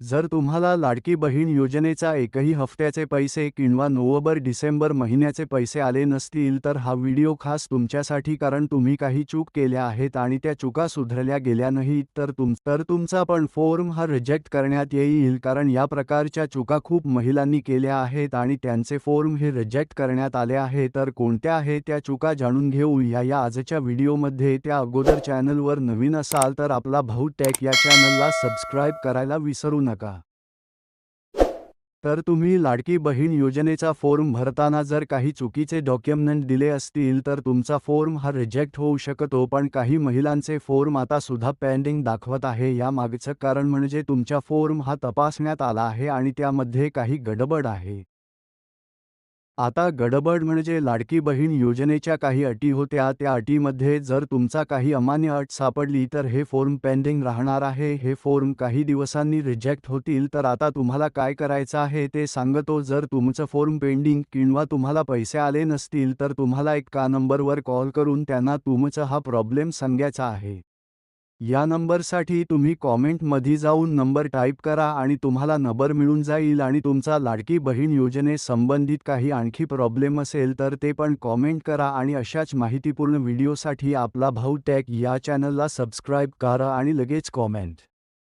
जर तुम्हाला लाडकी बहीण योजनेचा एकही हफ्त्याचे पैसे किंवा नोव्हेंबर डिसेंबर महिन्याचे पैसे आले नसतील तर हा व्हिडिओ खास तुमच्यासाठी कारण तुम्ही काही चूक केल्या आहेत आणि त्या चुका सुधारल्या गेल्या नाहीत तर तुम तर तुमचा पण फॉर्म हा रिजेक्ट करण्यात येईल कारण या प्रकारच्या चुका खूप महिलांनी केल्या आहेत आणि त्यांचे फॉर्म हे रिजेक्ट करण्यात आले आहे तर कोणत्या आहेत त्या चुका जाणून घेऊ. या या आजच्या व्हिडिओमध्ये त्या अगोदर चॅनलवर नवीन असाल तर आपला भाऊ टॅक या चॅनलला सबस्क्राईब करायला विसरू नका. नका. तर तुम्ही लाडकी बहीण योजनेचा फॉर्म भरताना जर काही चुकीचे डॉक्युमेंट दिले असतील तर तुमचा फॉर्म हा रिजेक्ट होऊ शकतो पण काही महिलांचे फॉर्म आता सुद्धा पेंडिंग दाखवत आहे. या मागचं कारण म्हणजे तुमच्या फॉर्म हा तपासण्यात आला आहे आणि त्यामध्ये काही गडबड आहे. आता गडबड म्हणजे लाडकी बहीण योजनेच्या काही अटी होत्या. त्या अटीमध्ये जर तुमचा काही अमान्य अट सापडली तर हे फॉर्म पेंडिंग राहणार आहे. हे फॉर्म काही दिवसांनी रिजेक्ट होतील तर आता तुम्हाला काय करायचं आहे ते सांगतो. जर तुमचं फॉर्म पेंडिंग किंवा तुम्हाला पैसे आले नसतील तर तुम्हाला एक का नंबरवर कॉल करून त्यांना तुमचा हा प्रॉब्लेम सांगायचा आहे. या नंबरसाठी तुम्ही कॉमेंटमध्ये जाऊन नंबर टाईप करा आणि तुम्हाला नंबर मिळून जाईल आणि तुमचा लाडकी बहीण योजने संबंधित काही आणखी प्रॉब्लेम असेल तर ते पण कॉमेंट करा आणि अशाच माहितीपूर्ण व्हिडिओसाठी आपला भाऊ टॅक या चॅनलला सबस्क्राईब करा आणि लगेच कॉमेंट.